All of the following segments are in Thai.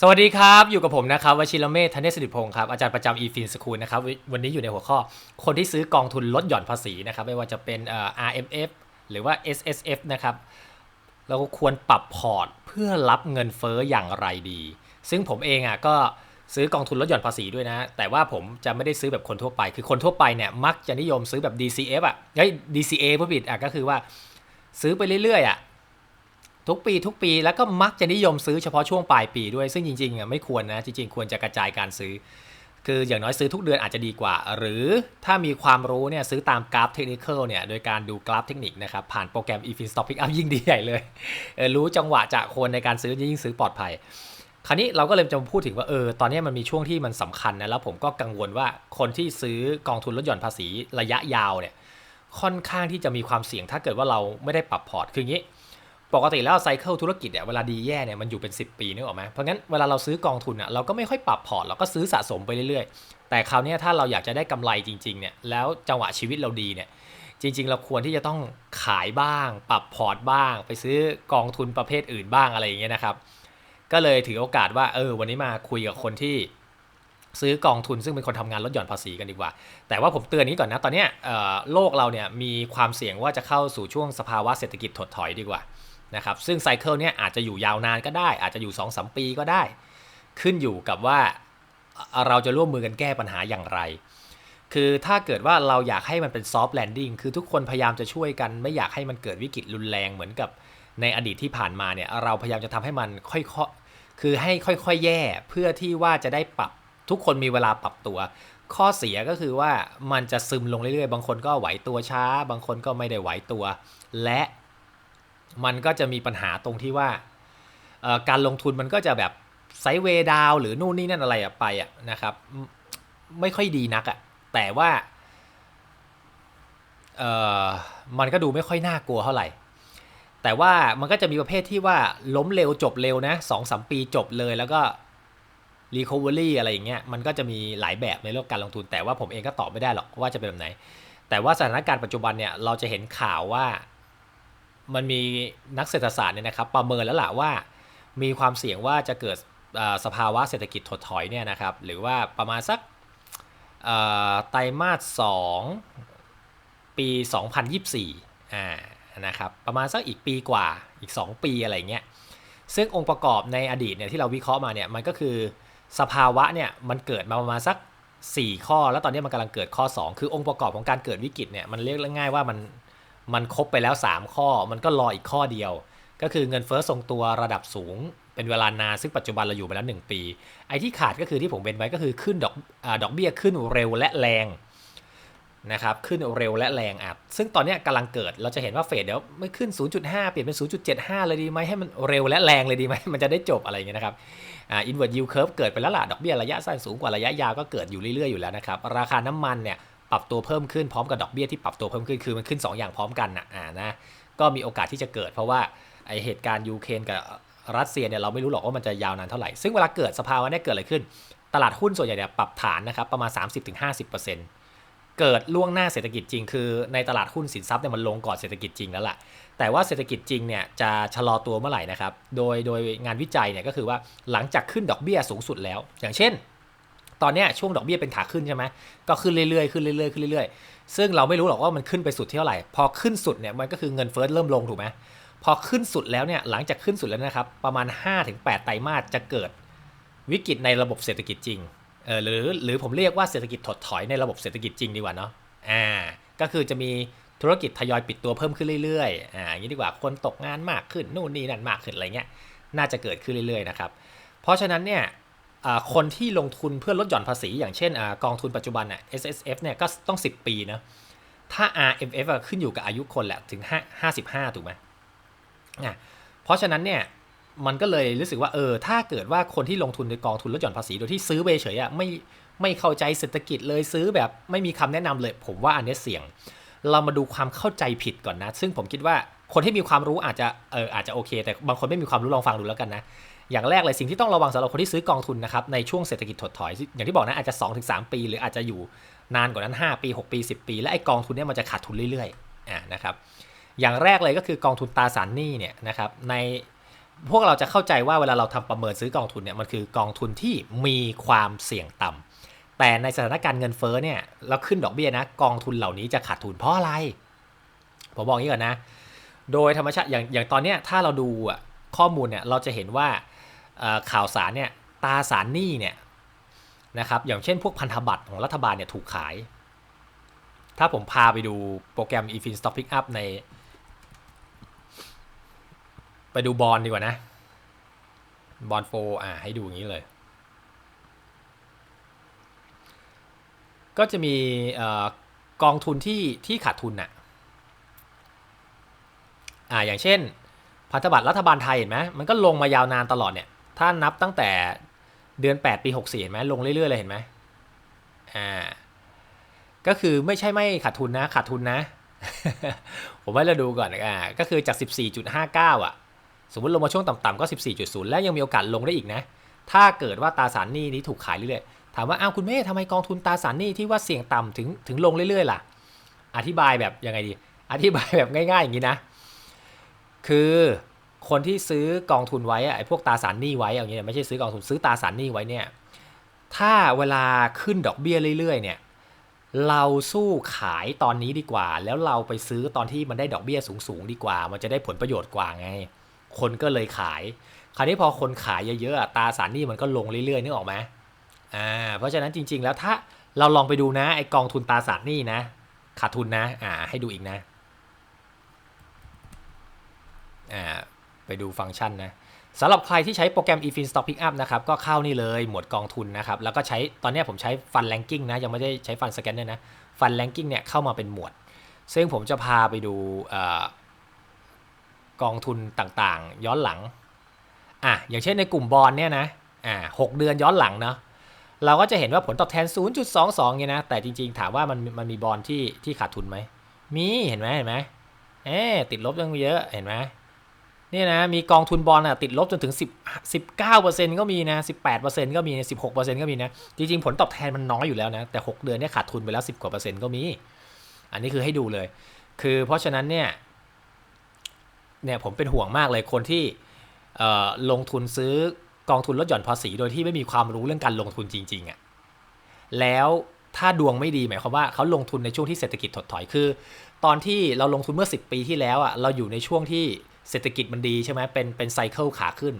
สวัสดีครับ อยู่กับผมนะครับวชิรเมธธเนศสิริพงศ์ครับ อาจารย์ประจำ eFin School นะครับ วันนี้อยู่ในหัวข้อคนที่ซื้อกองทุนลดหย่อนภาษีนะครับ ไม่ว่าจะเป็นเออ RMF หรือว่า SSF นะครับ เราควรปรับพอร์ตเพื่อรับเงินเฟ้ออย่างไรดี ซึ่งผมเองอะก็ซื้อกองทุนลดหย่อนภาษีด้วยนะ แต่ว่าผมจะไม่ได้ซื้อแบบคนทั่วไป คือคนทั่วไปเนี่ยมักจะนิยมซื้อแบบ DCF อะเฮ้ย DCA ผู้ผิดอะก็คือว่าซื้อไปเรื่อยๆอะ ทุกปีทุกปีแล้วก็มักจะนิยมซื้อเฉพาะช่วงปลายปีด้วยซึ่งจริงๆอะไม่ควรนะจริง ๆ ควรจะกระจายการซื้อ คืออย่างน้อยซื้อทุกเดือนอาจจะดีกว่า หรือถ้ามีความรู้เนี่ยซื้อตามกราฟเทคนิคเนี่ยโดยการดูกราฟเทคนิคนะครับผ่านโปรแกรม eFin Stop Pick Up ยิ่งดีใหญ่เลยเออรู้จังหวะจะควรในการซื้อยิ่งซื้อปลอดภัย คราวนี้เราก็เลยจะมาพูดถึงว่าเออตอนนี้มันมีช่วงที่มันสำคัญนะแล้วผมก็กังวลว่าคนที่ซื้อกองทุนลดหย่อนภาษีระยะยาวเนี่ยค่อนข้างที่จะมีความเสี่ยงถ้าเกิดว่าเราไม่ได้ปรับพอร์ตคืออย่างนี้ ปกติแล้วไซเคิลธุรกิจเนี่ยเวลาดีแย่เนี่ยมันอยู่เป็น 10 ปีนึกออกไหมเพราะงั้นเวลาเราซื้อกองทุนอะเราก็ไม่ค่อยปรับพอร์ตเราก็ซื้อสะสมไปเรื่อยๆ แต่คราวนี้ถ้าเราอยากจะได้กำไรจริงๆเนี่ยแล้วจังหวะชีวิตเราดีเนี่ยจริง ๆ เราควรที่จะต้องขายบ้าง ปรับพอร์ตบ้าง ไปซื้อกองทุนประเภทอื่นบ้างอะไรอย่างเงี้ยนะครับ ก็เลยถือโอกาสว่าเออวันนี้มาคุยกับคนที่ซื้อกองทุนซึ่งเป็นคนทำงานลดหย่อนภาษีกันดีกว่า แต่ว่าผมเตือนนี้ก่อนนะ ตอนเนี้ยโลกเราเนี่ยมีความเสี่ยงว่าจะเข้าสู่ช่วงสภาวะเศรษฐกิจถดถอยดีกว่า นะครับซึ่งไซเคิลเนี่ยอาจจะอยู่ยาวนานก็ได้ อาจจะอยู่2 3ปีก็ได้ ขึ้นอยู่กับว่าเราจะร่วมมือกันแก้ปัญหาอย่างไร คือถ้าเกิดว่าเราอยากให้มันเป็นซอฟต์แลนดิ้งคือทุกคนพยายามจะช่วยกัน ไม่อยากให้มันเกิดวิกฤตรุนแรงเหมือนกับในอดีตที่ผ่านมาเนี่ยเราพยายามจะทำให้มันค่อยๆคือให้ค่อยๆแย่เพื่อที่ว่าจะได้ปรับทุกคนมีเวลาปรับตัว ข้อเสียก็คือว่ามันจะซึมลงเรื่อยๆ บางคนก็ไหวตัวช้า บางคนก็ไม่ได้ไหวตัว และ มันก็จะมีปัญหาตรงที่ว่าการลงทุนมันก็จะแบบไซเวดาวหรือนู่นนี่นั่นอะไรไปอะนะครับ ไม่ค่อยดีนักอะแต่ว่าเออมันก็ดูไม่ค่อยน่ากลัวเท่าไหร่ แต่ว่ามันก็จะมีประเภทที่ว่าล้มเร็วจบเร็วนะสองสามปีจบเลยแล้วก็ recovery อะไรอย่างเงี้ยมันก็จะมีหลายแบบในเรื่องการลงทุน แต่ว่าผมเองก็ตอบไม่ได้หรอกว่าจะเป็นแบบไหน แต่ว่าสถานการณ์ปัจจุบันเนี่ยเราจะเห็นข่าวว่า มันมีนักเศรษฐศาสตร์เนี่ยนะครับประเมินแล้วล่ะว่า มีความเสี่ยงว่าจะเกิดสภาวะเศรษฐกิจถดถอยเนี่ยนะครับหรือว่าประมาณสักไตรมาส2ปี 2024อ่านะครับประมาณสักอีกปีกว่าอีก 2 ปีอะไรเงี้ยซึ่งองค์ประกอบในอดีตเนี่ยที่เราวิเคราะห์มาเนี่ยมันก็คือสภาวะเนี่ยมันเกิดมาประมาณสัก 4 ข้อ แล้วตอนนี้มันกำลังเกิดข้อ 2 คือองค์ประกอบของการเกิดวิกฤตเนี่ยมันเรียกง่ายๆว่ามัน มันครบไปแล้ว 3 ข้อ มันก็รออีกข้อเดียว ก็คือเงินเฟ้อทรงตัวระดับสูง เป็นเวลานานซึ่งปัจจุบันเราอยู่มาแล้ว 1 ปี ไอ้ที่ขาดก็คือที่ผมเป็นไว้ก็คือขึ้นดอกอดอกเบี้ยขึ้นเร็วและแรงนะครับขึ้นเร็วและแรงอะซึ่งตอนนี้กำลังเกิดเราจะเห็นว่าเฟดเดี๋ยวไม่ขึ้น 0.5 เปลี่ยนเป็น 0.75 เลยดีไหมให้มันเร็วและแรงเลยดีไหมมันจะได้จบอะไรอย่างเงี้ยนะครับอ่า inward yield curve เกิดไปแล้วล่ะดอกเบี้ยระยะสั้นสูงกว่าระยะยาวก็เกิดอยู่เรื่อยๆอยู่แล้วนะครับราคาน้ำมันเนี่ย ปรับตัวเพิ่มขึ้นพร้อมกับดอกเบี้ยที่ปรับตัวเพิ่มขึ้นคือมันขึ้น 2 อย่างพร้อมกันนะอ่านะก็มีโอกาสที่จะเกิด เพราะว่าไอเหตุการณ์ยูเครนกับรัสเซียเนี่ยเราไม่รู้หรอกว่ามันจะยาวนานเท่าไหร่ ซึ่งเวลาเกิดสภาวะนี้เกิดอะไรขึ้น ตลาดหุ้นส่วนใหญ่เนี่ยปรับฐานนะครับประมาณ 30-50%เกิดล่วงหน้าเศรษฐกิจจริง คือในตลาดหุ้นสินทรัพย์เนี่ยมันลงก่อนเศรษฐกิจจริงแล้วล่ะ แต่ว่าเศรษฐกิจจริงเนี่ยจะชะลอตัวเมื่อไหร่นะครับ โดยโดยงานวิจัยเนี่ยก็คือว่าหลังจากขึ้นดอกเบี้ยสูงสุดแล้ว อย่างเช่น ตอนนี้ช่วงดอกเบี้ยเป็นขาขึ้นใช่ไหมก็ขึ้นเรื่อยๆขึ้นเรื่อยๆขึ้นเรื่อยๆ ซึ่งเราไม่รู้หรอกว่ามันขึ้นไปสุดเท่าไหร่ พอขึ้นสุดเนี่ยมันก็คือเงินเฟ้อเริ่มลงถูกไหมพอขึ้นสุดแล้วเนี่ยหลังจากขึ้นสุดแล้วนะครับประมาณ 5-8 ไตรมาสจะเกิดวิกฤตในระบบเศรษฐกิจจริงเออหรือหรือผมเรียกว่าเศรษฐกิจถดถอยในระบบเศรษฐกิจจริงดีกว่าเนาะอ่าก็คือจะมีธุรกิจทยอยปิดตัวเพิ่มขึ้นเรื่อยๆอ่าอย่างนี้ดีกว่าคนตกงานมากขึ้นนู่นนี่นั่นมากขึ้นอะไรเงี้ยน่าจะเกิดขึ้นเรื่อยๆนะครับเพราะฉะนั้นเนี่ย คนที่ลงทุนเพื่อลดหย่อนภาษี อย่างเช่นอกองทุนปัจจุบันน่ะ S S F เนี่ยก็ต้อง 10 ปีนะถ้า R M F อะขึ้นอยู่กับอายุคนแหละถึง5 55ถูกไหมอะเพราะฉะนั้นเนี่ยมันก็เลยรู้สึกว่าเออถ้าเกิดว่าคนที่ลงทุนในกองทุนลดหย่อนภาษีโดยที่ซื้อไปเฉยๆอะไม่ไม่เข้าใจเศรษฐกิจเลยซื้อแบบไม่มีคำแนะนำเลย ผมว่าอันนี้เสี่ยง เรามาดูความเข้าใจผิดก่อนนะ ซึ่งผมคิดว่าคนที่มีความรู้อาจจะเอออาจจะโอเค แต่บางคนไม่มีความรู้ลองฟังดูแล้วกันนะ อย่างแรกเลยสิ่งที่ต้องระวังสำหรับคนที่ซื้อกองทุนนะครับในช่วงเศรษฐกิจถดถอย อย่างที่บอกนะอาจจะ 2-3 ปี หรืออาจจะอยู่นานกว่านั้น 5 ปี 6 ปี 10 ปี และไอ้กองทุนเนี่ยมันจะขาดทุนเรื่อยๆอ่านะครับอย่างแรกเลยก็คือกองทุนตราสารหนี้เนี่ยนะครับในพวกเราจะเข้าใจว่าเวลาเราทำประเมินซื้อกองทุนเนี่ยมันคือกองทุนที่มีความเสี่ยงต่ำแต่ในสถานการณ์เงินเฟ้อเนี่ยเราขึ้นดอกเบี้ยนะกองทุนเหล่านี้จะขาดทุนเพราะอะไรผมบอกงี้ก่อนนะ โดยธรรมชาติอย่างอย่างตอนเนี้ยถ้าเราดูข้อมูลเนี่ยเราจะเห็นว่า ข่าวสารเนี่ยตราสารหนี้เนี่ยนะครับอย่างเช่นพวกพันธบัตรของรัฐบาลเนี่ยถูกขาย ถ้าผมพาไปดูโปรแกรม e f i n Stock Pickup ใน ไปดูบอลดีกว่านะบอลโฟอ่าให้ดูอย่างนี้เลย ก็จะมีอกองทุนที่ที่ขาดทุนน่ะอ่าอย่างเช่น พันธบัตรรัฐบาลไทยเห็นไหมมันก็ลงมายาวนานตลอดเนี่ย ถ้านับตั้งแต่เดือน 8 ปี 64เห็นไหมลงเรื่อยๆเลยเห็นไหมอ่าก็คือไม่ใช่ไม่ขาดทุนนะขาดทุนนะ ผมให้เราดูก่อนอ่าก็คือจาก 14.59 อะ สมมติลงมาช่วงต่ำๆก็ 14.0 แล้วยังมีโอกาสลงได้อีกนะ ถ้าเกิดว่าตราสารหนี้นี้ถูกขายเรื่อยๆ ถามว่าอ้าวคุณเม่ทำไมกองทุนตราสารหนี้ที่ว่าเสี่ยงต่ำถึงถึงลงเรื่อยๆ ล่ะ อธิบายแบบยังไงดี อธิบายแบบง่ายๆอย่างนี้นะ คือ คนที่ซื้อกองทุนไว้ไอ้พวกตราสารหนี้ไว้อย่างเงี้ยไม่ใช่ซื้อกองทุนซื้อตราสารหนี้ไว้เนี่ยถ้าเวลาขึ้นดอกเบี้ยเรื่อยๆเนี่ยเราสู้ขายตอนนี้ดีกว่า แล้วเราไปซื้อตอนที่มันได้ดอกเบี้ยสูงๆดีกว่า มันจะได้ผลประโยชน์กว่าไง คนก็เลยขาย คราวนี้พอคนขายเยอะๆตราสารหนี้มันก็ลงเรื่อยๆนึกออกไหมอ่าเพราะฉะนั้นจริง ๆ แล้วถ้าเราลองไปดูนะไอกองทุนตราสารหนี้นะขาดทุนนะอ่าให้ดูอีกนะอ่า ไปดูฟังก์ชันนะสำหรับใครที่ใช้โปรแกรม eFin Stock Pickup นะครับ ก็เข้านี่เลยหมวดกองทุนนะครับ แล้วก็ใช้ตอนนี้ผมใช้ฟัน ranking นะ ยังไม่ได้ใช้ฟันสแกนเนอร์นะ ฟัน ranking เนี่ยเข้ามาเป็นหมวด ซึ่งผมจะพาไปดูอกองทุนต่างๆ ย้อนหลังอะอย่างเช่นในกลุ่มบอลเนี่ยนะอ่าหกเดือนย้อนหลังเนาะเราก็จะเห็นว่าผลตอบแทน 0.22เนี่ยนะ แต่จริงๆ ถามว่ามันมันมีบอลที่ที่ขาดทุนไหมมีเห็นไหมเห็นไหมเอ๊ติดลบยังเยอะเห็นไหม เนี่ยนะมีกองทุนบอลอะติดลบจนถึง10 19%ก็มีนะ 18%ก็มี 16%ก็มีนะ จริงๆ ผลตอบแทนมันน้อยอยู่แล้วนะ แต่ 6 เดือนเนี่ยขาดทุนไปแล้ว 10 กว่าเปอร์เซ็นต์ก็มี อันนี้คือให้ดูเลย คือเพราะฉะนั้นเนี่ยเนี่ยผมเป็นห่วงมากเลยคนที่ลงทุนซื้อกองทุนลดหย่อนภาษี โดยที่ไม่มีความรู้เรื่องการลงทุนจริงๆอะ่ะแล้วถ้าดวงไม่ดีหมายความว่าเขาลงทุนในช่วงที่เศรษฐกิจถดถอยคือ ตอนที่เราลงทุนเมื่อ 10 ปีที่แล้วอะ่ะเราอยู่ในช่วงที่ เศรษฐกิจมันดีใช่ไหมเป็นเป็นไซเคิลขาขึ้น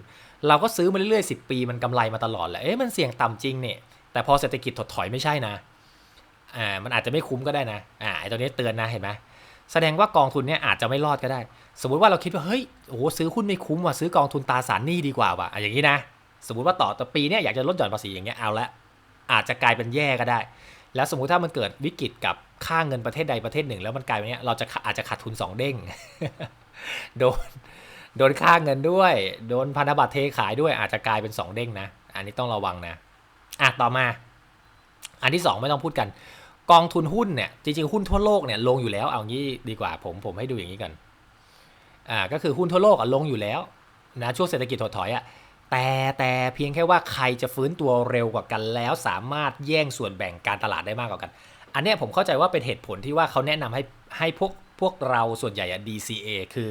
เราก็ซื้อมาเรื่อยๆ 10 ปีมันกำไรมาตลอดแหละเอ๊ะมันเสี่ยงต่ำจริงเนี่ยแต่พอเศรษฐกิจถดถอยไม่ใช่นะอ่ามันอาจจะไม่คุ้มก็ได้นะอ่าไอตัวนี้เตือนนะเห็นไหมแสดงว่ากองทุนเนี่ยอาจจะไม่รอดก็ได้ สมมุติว่าเราคิดว่าเฮ้ยโอ้โหซื้อหุ้นไม่คุ้มว่ะซื้อกองทุนตราสารหนี้ดีกว่าว่ะอะอย่างนี้นะสมมุติว่าต่อต่อปีเนี่ยอยากจะลดหย่อนภาษีอย่างเงี้ยเอาละอาจจะกลายเป็นแย่ก็ได้ แล้วสมมุติถ้ามันเกิดวิกฤตกับค่าเงินประเทศใดประเทศหนึ่ง แล้วมันกลายเป็นเนี้ยเราจะอาจจะขาดทุนสองเด้ง โดนโดนค่าเงินด้วย โดนพันธบัตรเทขายด้วยอาจจะกลายเป็นสองเด้งนะ อันนี้ต้องระวังนะ อะ ต่อมา อันที่สองไม่ต้องพูดกัน กองทุนหุ้นเนี่ย จริงๆ หุ้นทั่วโลกเนี่ยลงอยู่แล้ว เอางี้ดีกว่าผมผมให้ดูอย่างนี้กัน อ่า ก็คือหุ้นทั่วโลกอะลงอยู่แล้วนะช่วงเศรษฐกิจถดถอยอะแต่แต่เพียงแค่ว่าใครจะฟื้นตัวเร็วกว่ากันแล้ว สามารถแย่งส่วนแบ่งการตลาดได้มากกว่ากัน อันเนี้ยผมเข้าใจว่าเป็นเหตุผลที่ว่าเขาแนะนำให้ให้พวก พวกเราส่วนใหญ่อะ DCA คือ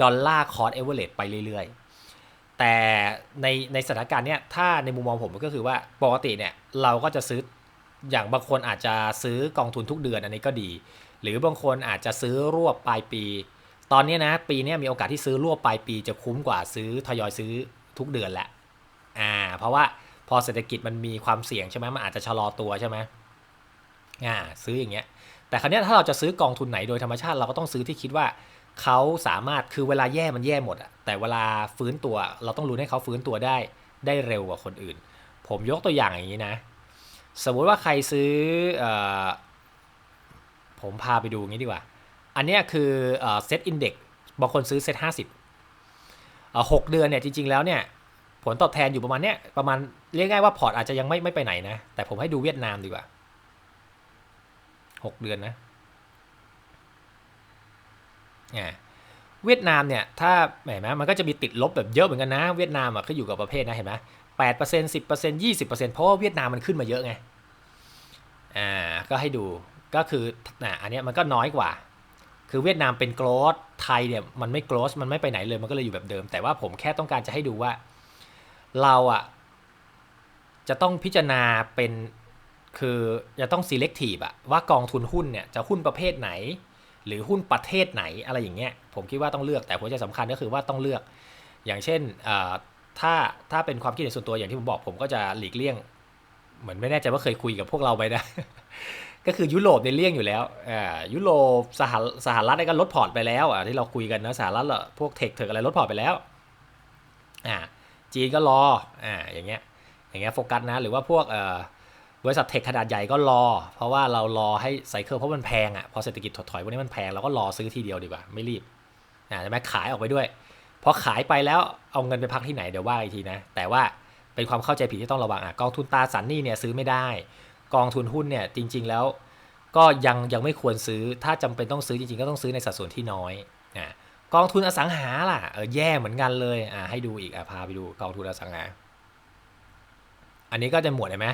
ดอลลาร์คอร์สเอเวอเรไปเรื่อยๆ แต่ในในสถานการณ์เนี้ยถ้าในมุมมองผมก็คือว่าปกติเนี่ยเราก็จะซื้ออย่างบางคนอาจจะซื้อกองทุนทุกเดือนอันนี้ก็ดี หรือบางคนอาจจะซื้อรวบปลายปี ตอนนี้นะปีนี้มีโอกาสที่ซื้อรวบปลายปีจะคุ้มกว่าซื้อทยอยซื้อทุกเดือนแหละอ่าเพราะว่าพอเศรษฐกิจมันมีความเสี่ยงใช่ไหมมันอาจจะชะลอตัวใช่ไหมอ่าซื้ออย่างเงี้ย แต่คราวนี้ถ้าเราจะซื้อกองทุนไหนโดยธรรมชาติเราก็ต้องซื้อที่คิดว่าเขาสามารถคือเวลาแย่มันแย่หมดอะแต่เวลาฟื้นตัวเราต้องรู้ให้เขาฟื้นตัวได้ได้เร็วกว่าคนอื่น ผมยกตัวอย่างอย่างนี้นะ สมมุติว่าใครซื้อออผมพาไปดูงี้ดีกว่า อันเนี้ยคือเซตอินเด็กบางคนซื้อเซตห้าสิบหกเดือนเนี่ยจริง ๆแล้วเนี่ยผลตอบแทนอยู่ประมาณเนี้ยประมาณเรียกง่ายว่าพอร์ตอาจจะยังไม่ไม่ไปไหนนะ แต่ผมให้ดูเวียดนามดีกว่า หกเดือนนะเวียดนามเนี่ยถ้าเห็นไหมมันก็จะมีติดลบแบบเยอะเหมือนกันนะ เวียดนามอะก็อยู่กับประเภทนะเห็นไหมแปดเปอร์เซ็นต์สิบเปอร์เซ็นต์ยี่สิบเปอร์เซ็นต์เพราะว่าเวียดนามมันขึ้นมาเยอะไงอ่าก็ให้ดูก็คืออ่าอันเนี้ยมันก็น้อยกว่า คือเวียดนามเป็นโกลดไทยเนี่ยมันไม่โกลดมันไม่ไปไหนเลยมันก็เลยอยู่แบบเดิม แต่ว่าผมแค่ต้องการจะให้ดูว่า เราอะจะต้องพิจารณาเป็น คือจะต้อง selective อะว่ากองทุนหุ้นเนี่ยจะหุ้นประเภทไหน หรือหุ้นประเทศไหนอะไรอย่างเงี้ยผมคิดว่าต้องเลือกแต่หัวใจสำคัญก็คือว่าต้องเลือก อย่างเช่นถ้าถ้าเป็นความคิดเห็นส่วนตัวอย่างที่ผมบอกผมก็จะหลีกเลี่ยง เหมือนไม่แน่ใจว่าเคยคุยกับพวกเราไปนะก็คือยุโรปในเลี่ยงอยู่แล้วอ่ายุโรปสหสหรัฐได้ก็ลดพอร์ตไปแล้วอะที่เราคุยกันนะสหรัฐเหรอพวกเทคเทคอะไรลดพอร์ตไปแล้วอ่าจีนก็รออ่าอย่างเงี้ยอย่างเงี้ยโฟกัสนะหรือว่าพวกเอ่อ บริษัทเทคขนาดใหญ่ก็รอ เพราะว่าเรารอให้ไซเคิลเพราะมันแพงอะพอเศรษฐกิจถดถอยพวกนี้มันแพงเราก็รอซื้อทีเดียวดีกว่า ไม่รีบอ่าใช่ไหมขายออกไปด้วยพอขายไปแล้วเอาเงินไปพักที่ไหนเดี๋ยวว่าอีกทีนะ แต่ว่าเป็นความเข้าใจผิดที่ต้องระวังอะกองทุนตราสารหนี้เนี่ยซื้อไม่ได้ กองทุนหุ้นเนี่ยจริง ๆ แล้วก็ยังยังไม่ควรซื้อถ้าจำเป็นต้องซื้อจริงๆก็ต้องซื้อในสัดส่วนที่น้อยอ่ากองทุนอสังหาล่ะเออแย่เหมือนกันเลยอ่าให้ดูอีกอะพาไปดูกองทุนอสังหา อันนี้ก็จะหมวดเห็นไหม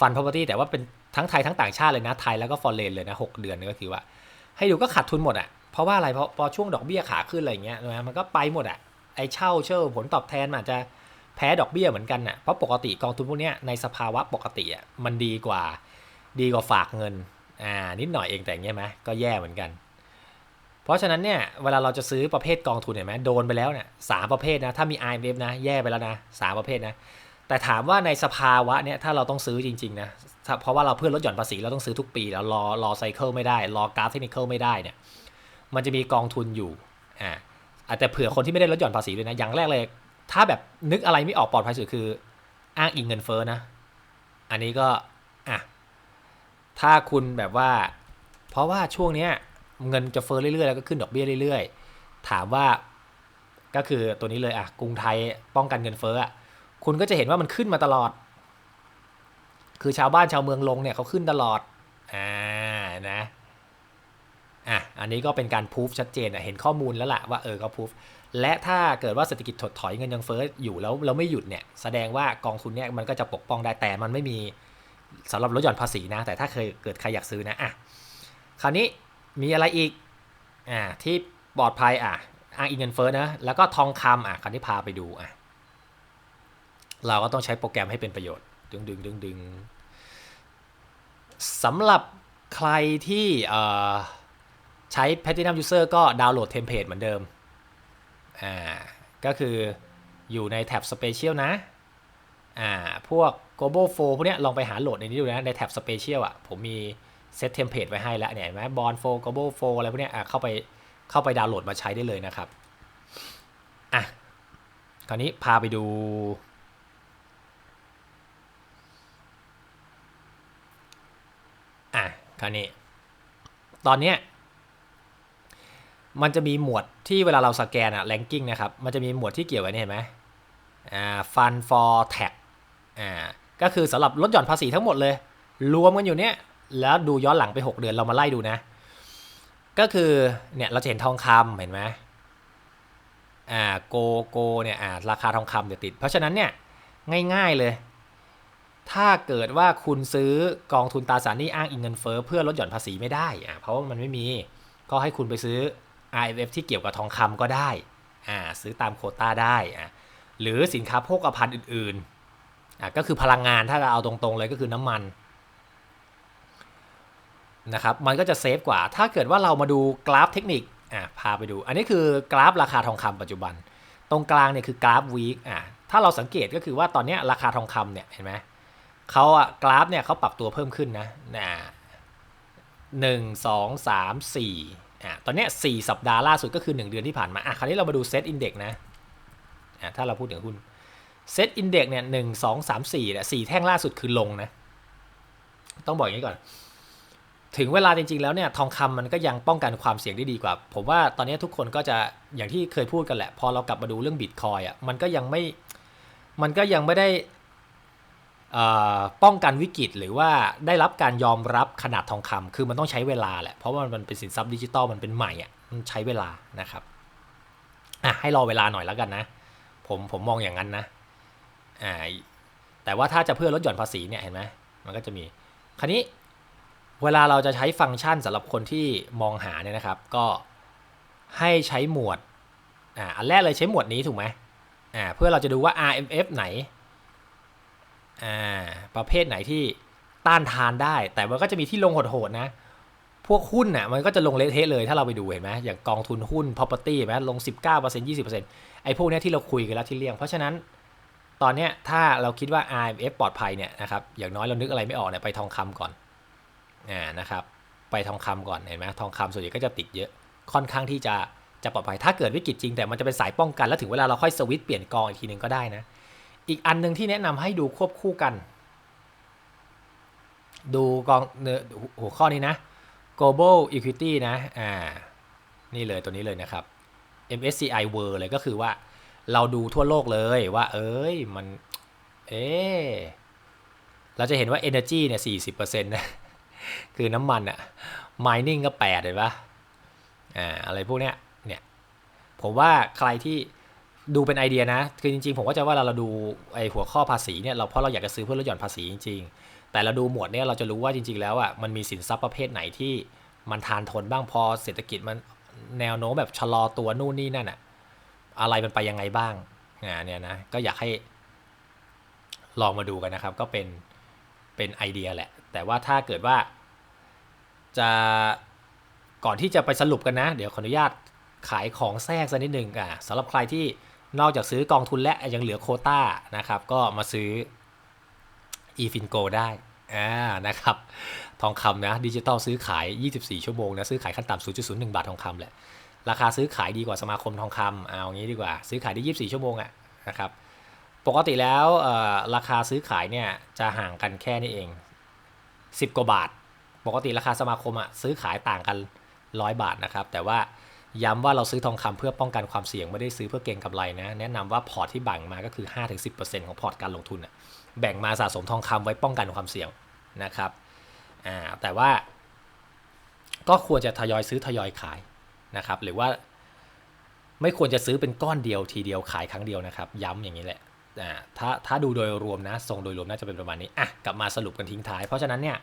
ฟัน property แต่ว่าเป็นทั้งไทยทั้งต่างชาติเลยนะไทยแล้วก็ฟอร์เรนเลยนะหเดือนก็คือว่า ให้ดูก็ขาดทุนหมดอะเพราะว่าอะไรเพราะพอช่วงดอกเบี้ยขาขึ้นอะไรเงี้ยนะมันก็ไปหมดอะไอเช่าเช่าผลตอบแทนมันอาจจะแพ้ดอกเบี้ยเหมือนกันน่ะเพราะปกติกองทุนพวกเนี้ยในสภาวะปกติอะมันดีกว่าดีกว่าฝากเงินอ่านิดหน่อยเองแต่เงี้ยไหมก็แย่เหมือนกัน เพราะฉะนั้นเนี่ยเวลาเราจะซื้อประเภทกองทุนเห็นไหมโดนไปแล้วเนี่ยสามประเภทนะถ้ามี IMF นะแย่ไปแล้วนะสามประเภทนะ แต่ถามว่าในสภาวะเนี่ยถ้าเราต้องซื้อจริงๆนะเพราะว่าเราเพื่อลดหย่อนภาษีเราต้องซื้อทุกปี แล้วรอรอไซเคิลไม่ได้ รอกราฟเทคนิคไม่ได้เนี่ยมันจะมีกองทุนอยู่อ่าแต่เผื่อคนที่ไม่ได้ลดหย่อนภาษีด้วยนะอย่างแรกเลย ถ้าแบบนึกอะไรไม่ออกปลอดภัยสุดคือ อ้างอิงเงินเฟ้อนะ อันนี้ก็อะถ้าคุณแบบว่า เพราะว่าช่วงเนี้ยเงินจะเฟ้อเรื่อยๆแล้วก็ขึ้นดอกเบี้ยเรื่อย ๆ ถามว่าก็คือตัวนี้เลยอะกรุงไทยป้องกันเงินเฟ้ออะ คุณก็จะเห็นว่ามันขึ้นมาตลอด คือชาวบ้านชาวเมืองลงเนี่ยเขาขึ้นตลอด อ่า นะ อะ อันนี้ก็เป็นการพูฟชัดเจนอะเห็นข้อมูลแล้วล่ะว่าเออเขาพูฟและถ้าเกิดว่าเศรษฐกิจถดถอยเงินยังเฟ้ออยู่แล้วเราไม่หยุดเนี่ย แสดงว่ากองทุนเนี่ยมันก็จะปกป้องได้แต่มันไม่มีสำหรับลดหย่อนภาษีนะ แต่ถ้าเคยเกิดใครอยากซื้อนะอะคราวนี้มีอะไรอีกอ่าที่ปลอดภัยอะอ้างอิงเงินเฟ้อนะแล้วก็ทองคำอะคราวนี้พาไปดูอะ เราก็ต้องใช้โปรแกรมให้เป็นประโยชน์ ดึงดึงดึงดึงสำหรับใครที่ใช้ Platinum User ก็ดาวน์โหลดเทมเพลตเหมือนเดิม อ่า ก็คืออยู่ในแท็บ Special นะ อ่า พวก Global f o พวกนี้ลองไปหาโหลดในนี้ดูนะ ในแท็บ Special อะ ผมมีเซตเทมเพลตไว้ให้แล้วเนี่ยเห็นไหมบอลโฟ global โฟอะไรพวกนี้อะเข้าไป เข้าไปดาวน์โหลดมาใช้ได้เลยนะครับ อะ คราวนี้พาไปดูอะ คราวนี้ ตอนเนี้ยมันจะมีหมวดที่เวลาเราสแกนอะ ranking นะครับ มันจะมีหมวดที่เกี่ยวกับนี่เห็นไหมอ่า fund for tax อ่าก็คือสำหรับลดหย่อนภาษีทั้งหมดเลย รวมกันอยู่เนี้ยแล้วดูย้อนหลังไป 6 เดือนเรามาไล่ดูนะ ก็คือเนี่ยเราจะเห็นทองคำเห็นไหมอ่าโกโกเนี่ยอ่าราคาทองคำเดี๋ยวติด เพราะฉะนั้นเนี่ยง่ายๆเลย ถ้าเกิดว่าคุณซื้อกองทุนตราสารหนี้อ้างอิงเงินเฟ้อเพื่อลดหย่อนภาษีไม่ได้อะเพราะว่ามันไม่มีก็ให้คุณไปซื้อ IMF ที่เกี่ยวกับทองคำก็ได้อ่าซื้อตามโคต้าได้อ่าหรือสินค้าโภคภัณฑ์อื่นๆอ่าก็คือพลังงานถ้าเราเอาตรงๆเลยก็คือน้ำมันนะครับมันก็จะเซฟกว่า ถ้าเกิดว่าเรามาดูกราฟเทคนิคอ่าพาไปดู อันนี้คือกราฟราคาทองคำปัจจุบัน ตรงกลางเนี่ยคือกราฟวีคอ่าถ้าเราสังเกตก็คือว่าตอนนี้ราคาทองคำเนี่ยเห็นไหม เขาอะกราฟเนี่ยเขาปรับตัวเพิ่มขึ้นนะนะหนึ่งสองสามสี่อะตอนเนี้ยสี่สัปดาห์ล่าสุดก็คือ 1 เดือนที่ผ่านมาอะคราวนี้เรามาดูเซตอินเด็กนะอะถ้าเราพูดถึงหุ้นเซตอินเด็กเนี่ยหนึ่งสองสามสี่เนี่ยสี่แท่งล่าสุดคือลงนะ ต้องบอกอย่างนี้ก่อน ถึงเวลาจริง ๆ แล้วเนี่ยทองคำมันก็ยังป้องกันความเสี่ยงได้ดีกว่า ผมว่าตอนนี้ทุกคนก็จะอย่างที่เคยพูดกันแหละ พอเรากลับมาดูเรื่องบิตคอยอะมันก็ยังไม่มันก็ยังไม่ได้ ป้องกันวิกฤตหรือว่าได้รับการยอมรับขนาดทองคำคือมันต้องใช้เวลาแหละ เพราะว่ามันเป็นสินทรัพย์ดิจิตอลมันเป็นใหม่อะมันใช้เวลานะครับอะให้รอเวลาหน่อยแล้วกันนะ ผมผมมองอย่างนั้นนะอ่าแต่ว่าถ้าจะเพื่อลดหย่อนภาษีเนี่ยเห็นไหมมันก็จะมีคราวนี้เวลาเราจะใช้ฟังก์ชันสำหรับคนที่มองหาเนี่ยนะครับ ก็ให้ใช้หมวดอ่าอันแรกเลยใช้หมวดนี้ถูกไหมอ่าเพื่อเราจะดูว่า RMF ไหน อ่าประเภทไหนที่ต้านทานได้ แต่มันก็จะมีที่ลงโหดๆนะ พวกหุ้นน่ะมันก็จะลงเละเทะเลยถ้าเราไปดูเห็นไหมอย่างกองทุนหุ้น property เห็นไหมลง 19% 20%ไอ้พวกเนี้ยที่เราคุยกันแล้วที่เลี่ยง เพราะฉะนั้นตอนเนี้ยถ้าเราคิดว่า RMF ปลอดภัยเนี่ยนะครับอย่างน้อยเรานึกอะไรไม่ออกเนี่ยไปทองคำก่อนอ่านะครับไปทองคำก่อนเห็นไหมทองคำส่วนใหญ่ก็จะติดเยอะค่อนข้างที่จะจะปลอดภัยถ้าเกิดวิกฤตจริงแต่มันจะเป็นสายป้องกันแล้วถึงเวลาเราค่อยสวิตช์เปลี่ยนกองอีกทีหนึ่งก็ได้นะ อีกอันหนึ่งที่แนะนำให้ดูควบคู่กัน ดูกองหัวข้อนี้นะ global equity นะ อ่า นี่เลยตัวนี้เลยนะครับ MSCI World เลยก็คือว่าเราดูทั่วโลกเลยว่า เอ้ย มัน เอ๊เราจะเห็นว่า energy เนี่ย40%นะ คือน้ำมันอะ mining ก็ 8 เห็นปะอ่า อะไรพวกเนี้ย เนี่ย ผมว่าใครที่ ดูเป็นไอเดียนะ คือจริงๆ ผมก็จะว่าเราเราดูไอหัวข้อภาษีเนี่ยเราเพราะเราอยากจะซื้อเพื่อลดหย่อนภาษีจริงๆ แต่เราดูหมวดเนี่ยเราจะรู้ว่าจริงๆ แล้วอะมันมีสินทรัพย์ประเภทไหนที่มันทานทนบ้างพอเศรษฐกิจมันแนวโน้มแบบชะลอตัวนู่นนี่นั่นอะอะไรมันไปยังไงบ้างอ่าเนี่ยนะก็อยากให้ลองมาดูกันนะครับ ก็เป็นเป็นไอเดียแหละ แต่ว่าถ้าเกิดว่าจะก่อนที่จะไปสรุปกันนะ เดี๋ยวขออนุญาตขายของแทรกสักนิดนึงอะสำหรับใครที่ นอกจากซื้อกองทุนและยังเหลือโคต้านะครับ ก็มาซื้อ eFingo ได้อ่านะครับ ทองคำนะดิจิตอลซื้อขาย 24 ชั่วโมงนะซื้อขายขั้นต่ำ0.01 บาททองคำแหละ ราคาซื้อขายดีกว่าสมาคมทองคำเอางี้ดีกว่า ซื้อขายได้ 24 ชั่วโมงอะนะครับปกติแล้วราคาซื้อขายเนี่ยจะห่างกันแค่นี้เอง 10 กว่าบาท ปกติราคาสมาคมอะซื้อขายต่างกัน 100 บาทนะครับ แต่ว่า ย้ำว่าเราซื้อทองคำเพื่อป้องกันความเสี่ยงไม่ได้ซื้อเพื่อเก็งกำไรนะ แนะนำว่าพอร์ตที่แบ่งมาก็คือ 5-10%ของพอร์ตการลงทุนอะแบ่งมาสะสมทองคำไว้ป้องกันความเสี่ยงนะครับแต่ว่าก็ควรจะทยอยซื้อทยอยขายนะครับ หรือว่าไม่ควรจะซื้อเป็นก้อนเดียวทีเดียวขายครั้งเดียวนะครับ ย้ำอย่างนี้แหละถ้าถ้าดูโดยรวมนะทรงโดยรวมน่าจะเป็นประมาณนี้อะกลับมาสรุปกันทิ้งท้าย เพราะฉะนั้นเนี่ย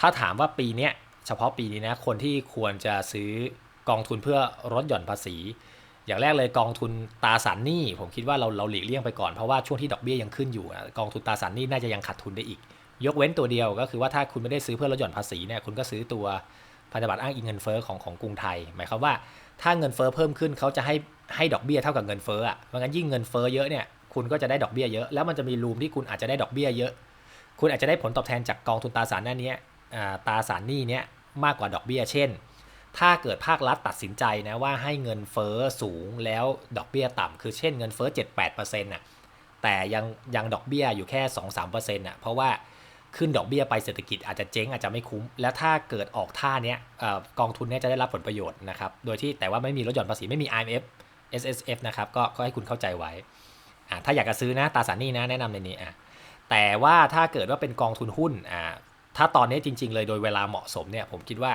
ถ้าถามว่าปีเนี้ย เฉพาะปีนี้นะคนที่ควรจะซื้อกองทุนเพื่อลดหย่อนภาษี อย่างแรกเลยกองทุนตาสารหนี้ผมคิดว่าเราเราหลีกเลี่ยงไปก่อนเพราะว่าช่วงที่ดอกเบี้ยยังขึ้นอยู่กองทุนตาสารหนี้น่าจะยังขาดทุนได้อีก ยกเว้นตัวเดียวก็คือว่าถ้าคุณไม่ได้ซื้อเพื่อลดหย่อนภาษีเนี่ยคุณก็ซื้อตัวพันธบัตรอ้างอิงเงินเฟ้อของของกรุงไทย หมายความว่าถ้าเงินเฟ้อเพิ่มขึ้นเขาจะให้ให้ดอกเบี้ยเท่ากับเงินเฟ้ออะเพราะงั้นยิ่งเงินเฟ้อเยอะเนี่ยคุณก็จะได้ดอกเบี้ยเยอะแล้วมันจะมีรูมที่คุณอาจจะได้ดอกเบี้ยเยอะ คุณอาจจะได้ผลตอบแทนจากกองทุนตราสารหน้านี้ ตราสารหนี้เนี้ยมากกว่าดอกเบี้ย เช่น ถ้าเกิดภาครัฐตัดสินใจนะว่าให้เงินเฟ้อสูงแล้วดอกเบี้ยต่ำคือเช่นเงินเฟ้อ 7-8%น่ะแต่ยังยังดอกเบี้ยอยู่แค่ 2-3%น่ะเพราะว่าขึ้นดอกเบี้ยไปเศรษฐกิจอาจจะเจ๊งอาจจะไม่คุ้ม แล้วถ้าเกิดออกท่าเนี้ยกองทุนเนี้ยจะได้รับผลประโยชน์นะครับโดยที่แต่ว่าไม่มีลดหย่อนภาษีไม่มี IMF SSF นะครับก็ก็ให้คุณเข้าใจไว้ถ้าอยากจะซื้อนะตราสารหนี้นะแนะนำในนี้อะแต่ว่าถ้าเกิดว่าเป็นกองทุนหุ้นอ่า ถ้าตอนนี้จริง ๆ เลยโดยเวลาเหมาะสมเนี่ยผมคิดว่า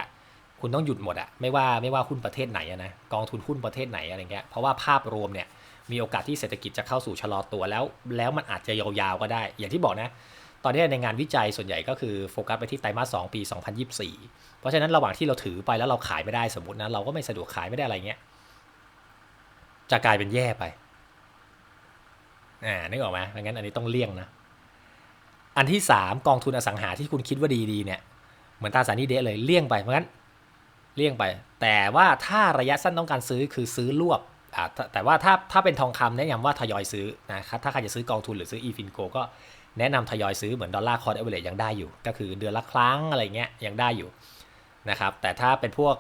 คุณต้องหยุดหมดอะไม่ว่าไม่ว่าหุ้นประเทศไหนนะกองทุนหุ้นประเทศไหนอะไรเงี้ยเพราะว่าภาพรวมเนี่ยมีโอกาสที่เศรษฐกิจจะเข้าสู่ชะลอตัวแล้ว แล้วมันอาจจะยาวๆก็ได้ อย่างที่บอกนะ ตอนนี้ในงานวิจัยส่วนใหญ่ก็คือโฟกัสไปที่ไตรมาส2ปี 2024 เพราะฉะนั้นระหว่างที่เราถือไปแล้วเราขายไม่ได้สมมตินะเราก็ไม่สะดวกขายไม่ได้อะไรเงี้ยจะกลายเป็นแย่ไปอ่านึกออกไหมงั้นอันนี้ต้องเลี่ยงนะ อันที่ 3 กองทุนอสังหาที่คุณคิดว่าดีๆเนี่ยเหมือนตราสารนี้เดะเลยเลี่ยงไปเพราะงั้นเลี่ยงไป แต่ว่าถ้าระยะสั้นต้องการซื้อคือซื้อรวบแต่ว่าถ้าถ้าเป็นทองคำแนะนำว่าทยอยซื้อนะครับถ้าใครจะซื้อกองทุนหรือซื้อ eFinco ก็แนะนำทยอยซื้อเหมือนดอลลาร์คอร์ดเอเวอเรยังได้อยู่ ก็คือเดือนละครั้งอะไรเงี้ยยังได้อยู่นะครับแต่ถ้าเป็นพวก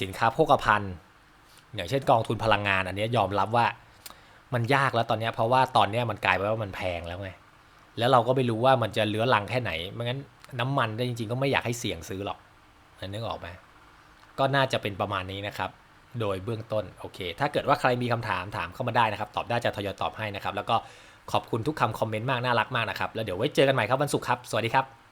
สินค้าโภคภัณฑ์ อย่างเช่นกองทุนพลังงานอันนี้ยอมรับว่ามันยากแล้วตอนนี้เพราะว่าตอนนี้มันกลายเป็นว่ามันแพงแล้วไง แล้วเราก็ไม่รู้ว่ามันจะเหลือลังแค่ไหนไม่งั้นน้ำมันจริงๆ ก็ไม่อยากให้เสี่ยงซื้อหรอกนึกออกไหมก็น่าจะเป็นประมาณนี้นะครับ โดยเบื้องต้นโอเค ถ้าเกิดว่าใครมีคำถามถามเข้ามาได้นะครับ ตอบได้จะทยอยตอบให้นะครับ แล้วก็ขอบคุณทุกคำคอมเมนต์มากน่ารักมากนะครับ แล้วเดี๋ยวไว้เจอกันใหม่ครับวันศุกร์ครับ สวัสดีครับ